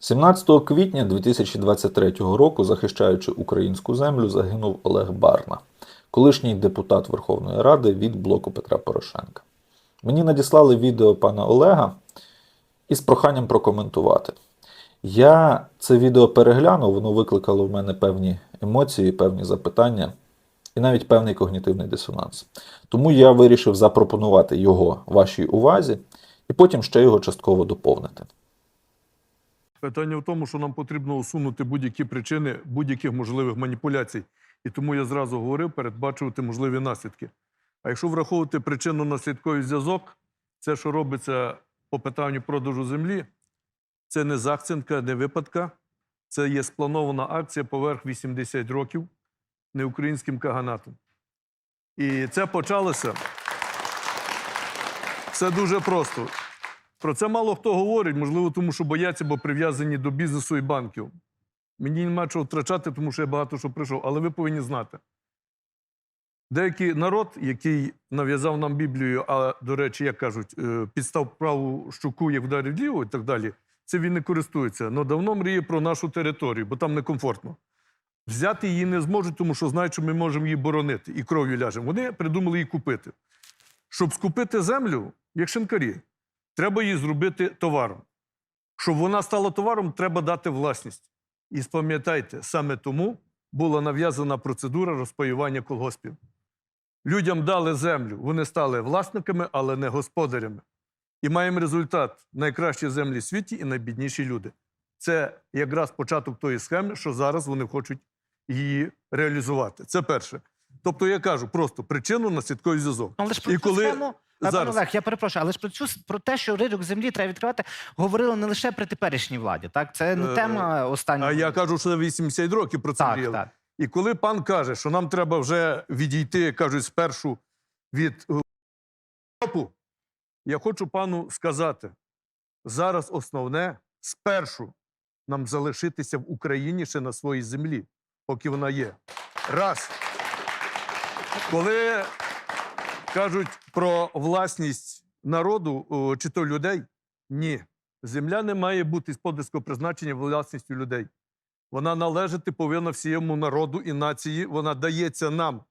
17 квітня 2023 року, захищаючи українську землю, загинув Олег Барна, колишній депутат Верховної Ради від блоку Петра Порошенка. Мені надіслали відео пана Олега із проханням прокоментувати. Я це відео переглянув, воно викликало в мене певні емоції, певні запитання і навіть певний когнітивний дисонанс. Тому я вирішив запропонувати його вашій увазі і потім ще його частково доповнити. Питання в тому, що нам потрібно усунути будь-які причини будь-яких можливих маніпуляцій. І тому я зразу говорив передбачувати можливі наслідки. А якщо враховувати причинно-наслідковий зв'язок, це, що робиться по питанню продажу землі, це не захцинка, не випадка, це є спланована акція поверх 80 років неукраїнським каганатом. І це почалося. Все дуже просто. Про це мало хто говорить, можливо, тому що бояться, бо прив'язані до бізнесу і банків. Мені нема чого втрачати, тому що я багато що прийшов, але ви повинні знати. Деякий народ, який нав'язав нам Біблію, а, до речі, як кажуть, е, підстав праву щуку, як вдарив ліву і так далі, це він не користується. але давно мріє про нашу територію, бо там некомфортно. Взяти її не зможуть, тому що знають, що ми можемо її боронити і кров'ю ляжемо. Вони придумали її купити. Щоб скупити землю, як шинкарі, треба її зробити товаром. Щоб вона стала товаром, треба дати власність. І спам'ятайте, саме тому була нав'язана процедура розпаювання колгоспів. Людям дали землю, вони стали власниками, але не господарями. І маємо результат: найкращі землі в світі і найбідніші люди. Це якраз початок тої схеми, що зараз вони хочуть її реалізувати. Це перше. Тобто, я кажу просто причину на наслідковий зв'язок. Але ж про І цю коли схему, зараз- Олег, я перепрошую, але ж про цю про те, що ринок землі треба відкривати, говорили не лише при теперішній владі. Так, це не Е, тема останнього. А я кажу, що 80 років про це так, мріяли. так. І коли пан каже, що нам треба вже відійти, кажуть, спершу від Європу, я хочу пану сказати: зараз основне спершу нам залишитися в Україні ще на своїй землі, поки вона є. Раз. Коли кажуть про власність народу чи то людей, ні. Земля не має бути сподарського призначення власністю людей. Вона належати повинна всієму народу і нації. Вона дається нам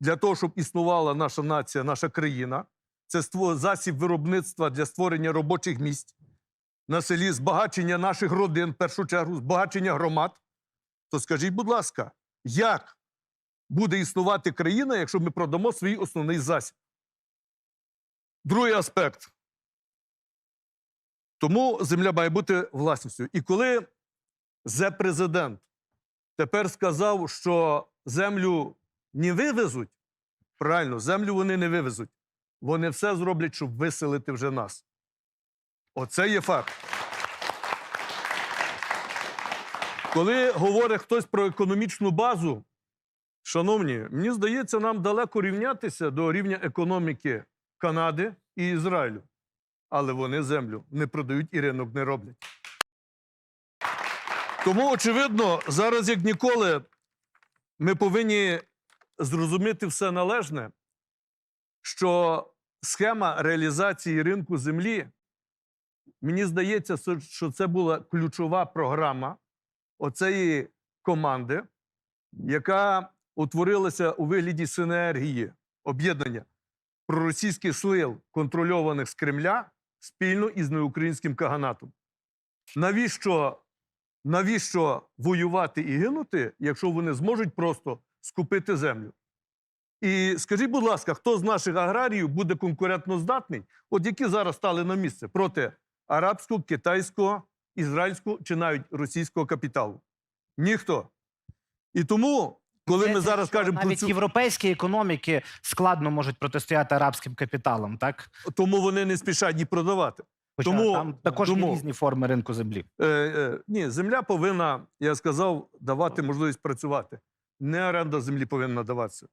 для того, щоб існувала наша нація, наша країна. Це засіб виробництва для створення робочих місць на селі, збагачення наших родин, в першу чергу, збагачення громад. То скажіть, будь ласка, як буде існувати країна, якщо ми продамо свій основний засіб? Другий аспект. Тому земля має бути власністю. І коли зе-президент тепер сказав, що землю не вивезуть, правильно, землю вони не вивезуть. Вони все зроблять, щоб виселити вже нас. Оце є факт. Коли говорить хтось про економічну базу, шановні, мені здається, нам далеко рівнятися до рівня економіки Канади і Ізраїлю. Але вони землю не продають і ринок не роблять. Тому, очевидно, зараз як ніколи ми повинні зрозуміти все належне, що схема реалізації ринку землі, мені здається, що- це була ключова програма оцеї команди, яка утворилася у вигляді синергії об'єднання проросійських сил, контрольованих з Кремля, спільно із неукраїнським каганатом. Навіщо, навіщо воювати і гинути, якщо вони зможуть просто скупити землю? І скажіть, будь ласка, хто з наших аграріїв буде конкурентноздатний, от які зараз стали на місце проти арабського, китайського, ізраїльського чи навіть російського капіталу? Ніхто. І тому, коли ми це, зараз що кажемо про навіть цю європейські економіки складно можуть протистояти арабським капіталам, так? тому вони не спішать її продавати. Хоча Тому- там також тому- різні форми ринку землі. Е, е, ні, земля повинна, я сказав, давати можливість працювати. Не оренда землі повинна даватися.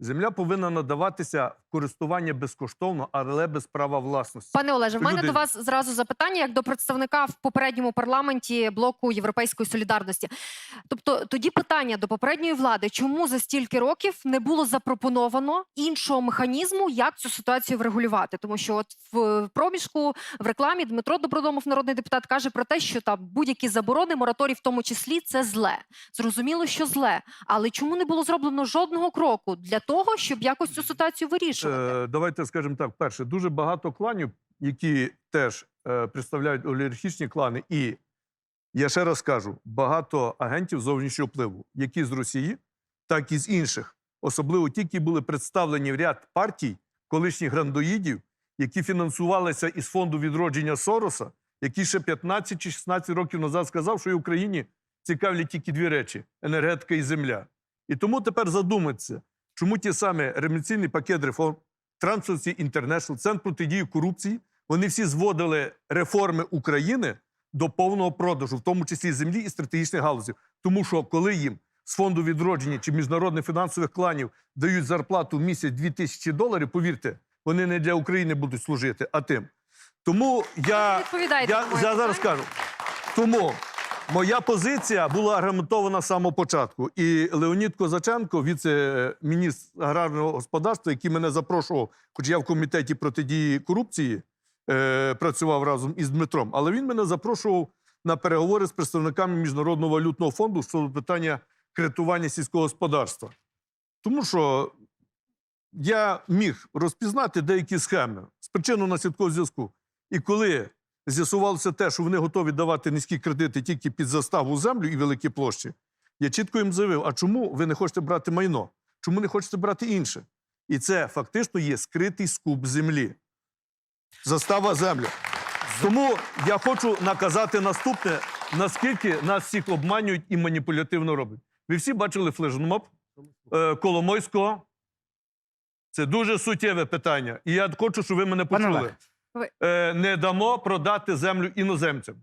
Земля повинна надаватися в користування безкоштовно, але без права власності. Пане Олеже, в мене Люди- до вас зразу запитання як до представника в попередньому парламенті блоку Європейської солідарності. Тобто, тоді питання до попередньої влади: чому за стільки років не було запропоновано іншого механізму, як цю ситуацію врегулювати? Тому що от в проміжку в рекламі Дмитро Добродомов, народний депутат, каже про те, що там будь-які заборони, мораторій в тому числі, це зле. Зрозуміло, що зле, але чому не було зроблено жодного кроку для того, щоб якось цю ситуацію вирішувати? Е, давайте скажемо так: перше, дуже багато кланів, які теж е, представляють олігархічні клани, і я ще раз кажу: багато агентів зовнішнього впливу, які з Росії, так і з інших, особливо ті, які були представлені в ряд партій колишніх грандоїдів, які фінансувалися із фонду відродження Сороса, який ще 15 чи 16 років назад сказав, що і Україні цікавлять тільки дві речі: енергетика і земля. І тому тепер задуматися, чому ті самі реміційний пакет реформ, Transparency International, Центр протидії корупції, вони всі зводили реформи України до повного продажу, в тому числі землі і стратегічних галузів. Тому що коли їм з фонду відродження чи міжнародних фінансових кланів дають зарплату в місяць 2000 доларів, повірте, вони не для України будуть служити, а тим. Тому я, я, я зараз кажу. Тому моя позиція була аргументована з самого початку. І Леонід Козаченко, віце-міністр аграрного господарства, який мене запрошував, хоч я в комітеті протидії корупції е, працював разом із Дмитром, але він мене запрошував на переговори з представниками Міжнародного валютного фонду щодо питання кредитування сільського господарства. Тому що я міг розпізнати деякі схеми з причинно-наслідкового зв'язку. І коли з'ясувалося те, що вони готові давати низькі кредити тільки під заставу землю і великі площі, я чітко їм заявив: а чому ви не хочете брати майно? Чому не хочете брати інше? І це фактично є скритий скуп землі. Застава землі. Тому я хочу наказати наступне, наскільки нас всіх обманюють і маніпулятивно роблять. Ви всі бачили флешмоб е, Коломойського. Це дуже суттєве питання. І я хочу, щоб ви мене почули. Е, не дамо продати землю іноземцям.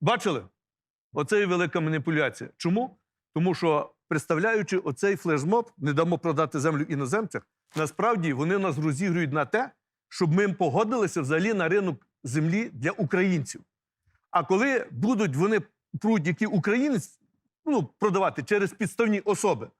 Бачили? Оце і велика маніпуляція. Чому? Тому що, представляючи оцей флешмоб, не дамо продати землю іноземцям, насправді вони нас розігрують на те, щоб ми погодилися взагалі на ринок землі для українців. А коли будуть вони пруть, які українець ну, продавати через підставні особи.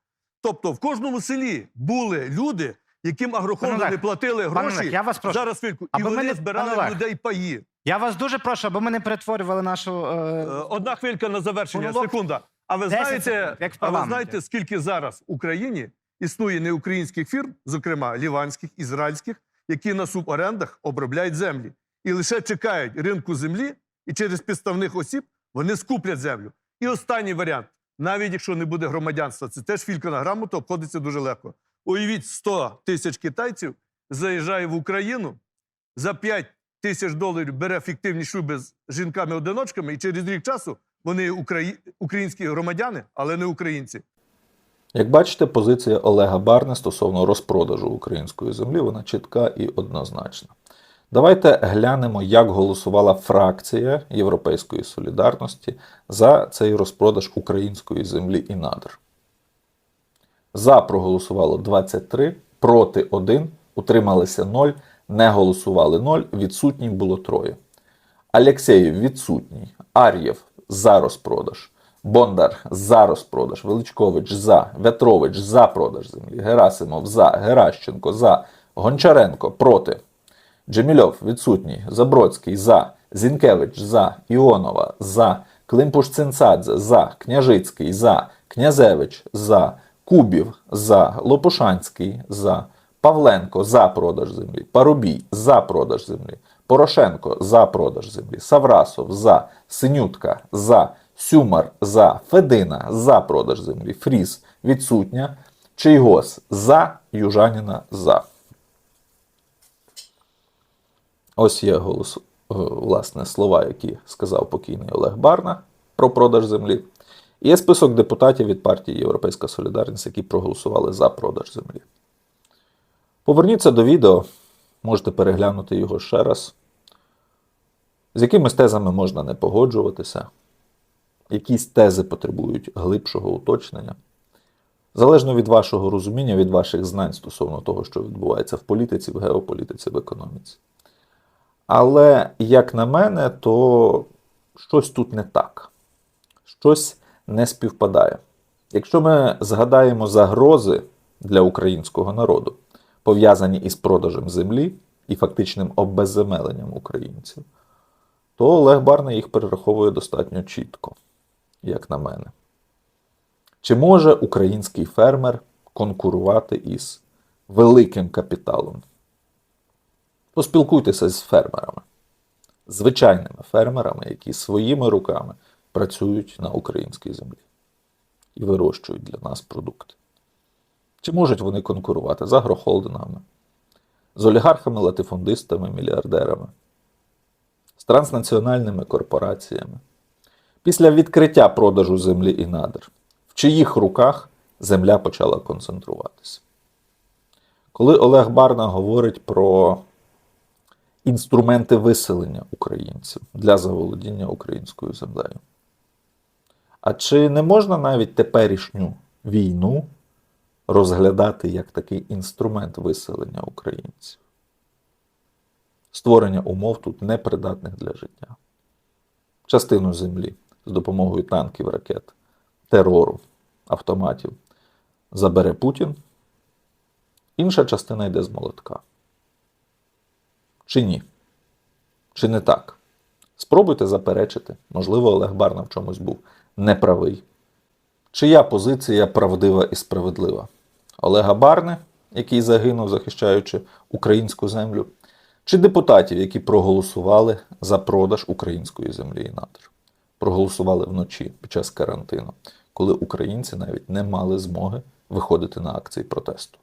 Тобто в кожному селі були люди, яким Пане агрохолди Олег, не платили гроші. Олег, я вас прошу. Зараз хвильку. І вони ми не- збирали Олег. людей паї. Я вас дуже прошу, аби ми не перетворювали нашу. Е, Е... Одна хвилька на завершення. Монолог. Секунда. А ви знаєте, секунд, а ви знаєте, скільки зараз в Україні існує неукраїнських фірм, зокрема ліванських, ізраїльських, які на суборендах обробляють землі і лише чекають ринку землі, і через підставних осіб вони скуплять землю. І останній варіант: навіть якщо не буде громадянства, це теж філька на грамоту, обходиться дуже легко. Уявіть, 100 тисяч китайців заїжджає в Україну за 5 тисяч доларів бере фіктивні шлюби з жінками-одиночками, і через рік часу вони украї... українські громадяни, але не українці. Як бачите, позиція Олега Барни стосовно розпродажу української землі вона чітка і однозначна. Давайте глянемо, як голосувала фракція Європейської солідарності за цей розпродаж української землі і надр. За проголосувало 23, проти 1, утрималися 0, не голосували 0, відсутніх було троє. Алєксєєв відсутній, Ар'єв за розпродаж, Бондар за розпродаж, Величкович за, Ветрович за продаж землі, Герасимов за, Геращенко за, Гончаренко проти. Джемільов відсутній, Забродський за, Зінкевич за, Іонова за, Климпуш-Цинцадзе за, Княжицький за, Князевич за, Кубів за, Лопушанський за, Павленко за продаж землі, Парубій за продаж землі, Порошенко за продаж землі, Саврасов за, Синютка за, Сюмар за, Федина за продаж землі, Фріс відсутня, Чийгос за, Южаніна за. Ось є голос, е, власне, слова, які сказав покійний Олег Барна про продаж землі. Є список депутатів від партії Європейська Солідарність, які проголосували за продаж землі. Поверніться до відео, можете переглянути його ще раз. З якимись тезами можна не погоджуватися, якісь тези потребують глибшого уточнення. Залежно від вашого розуміння, від ваших знань стосовно того, що відбувається в політиці, в геополітиці, в економіці. Але, як на мене, то щось тут не так. Щось не співпадає. Якщо ми згадаємо загрози для українського народу, пов'язані із продажем землі і фактичним обезземеленням українців, то Олег Барна їх перераховує достатньо чітко, як на мене. Чи може український фермер конкурувати із великим капіталом? Поспілкуйтеся з фермерами, звичайними фермерами, які своїми руками працюють на українській землі і вирощують для нас продукти. Чи можуть вони конкурувати з агрохолдингами, з олігархами, латифундистами, мільярдерами, з транснаціональними корпораціями? Після відкриття продажу землі і надр, в чиїх руках земля почала концентруватися? Коли Олег Барна говорить про інструменти виселення українців для заволодіння українською землею. А чи не можна навіть теперішню війну розглядати як такий інструмент виселення українців? Створення умов тут непридатних для життя. Частину землі з допомогою танків, ракет, терору, автоматів забере Путін, інша частина йде з молотка. Чи ні? Чи не так? Спробуйте заперечити. Можливо, Олег Барна в чомусь був неправий. Чия позиція правдива і справедлива? Олега Барни, який загинув, захищаючи українську землю, чи депутатів, які проголосували за продаж української землі і надр? Проголосували вночі під час карантину, коли українці навіть не мали змоги виходити на акції протесту.